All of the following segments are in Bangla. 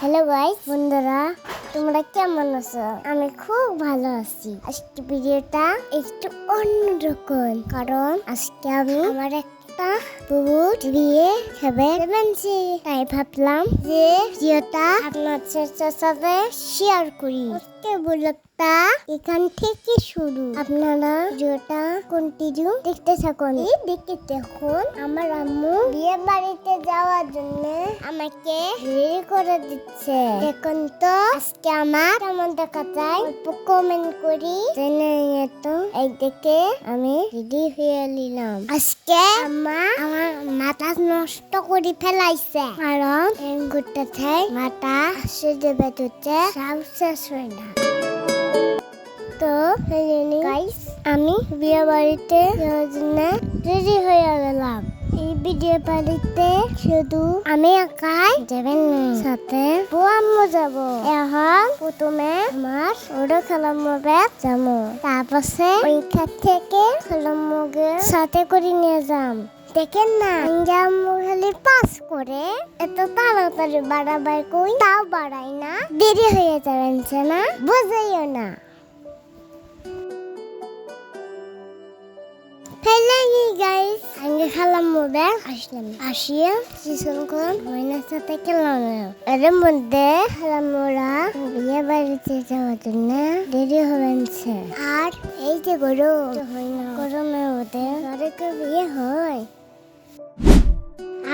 হ্যালো তোমরা কেমন আছো? আমি খুব ভালো আছি। আজকে ভিডিওটা একটু অন্যরকম, কারণ আজকে আমি আমার একটা বহুত বিয়ে খাবে ভেবেছি তাই ভাবলাম যে ভিডিওটা আপনার সাথে শেয়ার করি। আজকে ব্লগটা এখান থেকে শুরু। আপনারা ভিডিওটা কন্টিনিউ দেখতে থাকুন। দেখতে দেখুন, আমার আম্মু আমাকে রেডি করে দিচ্ছে। দেখুন তো, আজকে আমার কেমন দেখা যায় কমেন্ট করি। তো, এই দেখে আমি রেডি হয়ে নিলাম। আজকে আম্মা আমার মাথা নষ্ট করে ফেলাইছে। কারণ ঘুরতেছে মাথা আসে দেবে তুচ্ছে সব শেষ হয় না। তো আমি বিয়ে বাড়িতে রেডি হয়ে গেলাম। বিয়ে বাড়িতে শুধু আমি একাই যাবেন সাথে বউ আম্মু যাব। এখন প্রথমে আমার ওটা খেলাম্মবে যাব। তারপরে ওইখান থেকে খেলাম্মকে সাথে করে নিয়ে যাম। দেখেন না আম্মু খালি পাস করে এত তাড়াতাড়ি বাড়াবার কই তাও বাড়াই না। দেরি হয়ে যাবেন না, বোঝাইও না। Hello you আমি মোবাইল আসলাম সাথে খেলাম এর মধ্যে বিয়ে বাড়িতে যাওয়ার জন্য দেরি আর এই যে বিয়ে হয়?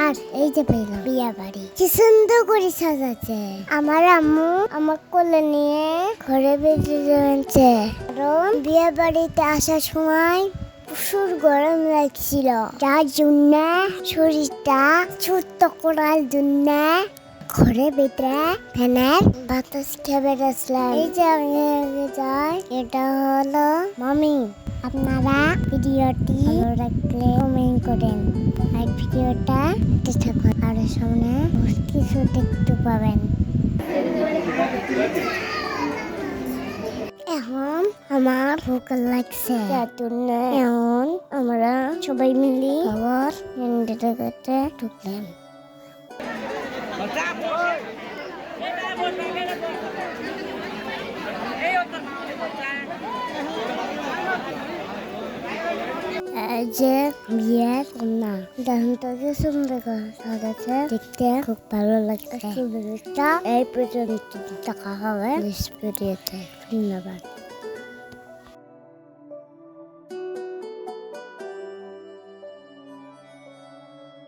আর এই যে পেলাম বিয়া বাড়ি। কি সুন্দর করে সাজাচ্ছে। আমার আম্মু আমার কোলে নিয়ে ঘরে বেঁচে যাচ্ছে কারণ বিয়ে বাড়িতে আসার সময় প্রচুর গরম লাগছিল। যার জন্য শরীরটা ছোট্ট করার জন্য ঘরে ভিতরে ফ্যানের বাতাস খেয়ে বেড়াচ্ছিলাম। এই যে যাই, এটা হলো মামি। আপনারা ভিডিওটি ভালো লাগলে কমেন্ট করেন। আর ভিডিওটা থাকুন। আর সামনে কিছু দেখতে পাবেন। এখন আমার ভোক লাগছে। যার জন্য এখন আমরা সবাই মিলে খাবার করতে ঢুকলাম। এই যে বিয়ের কন্যা দেখুন তাকে সুন্দর সাজাচ্ছে দেখতে খুব ভালো লাগছে। এই পর্যন্ত দেখা হবে ধন্যবাদ।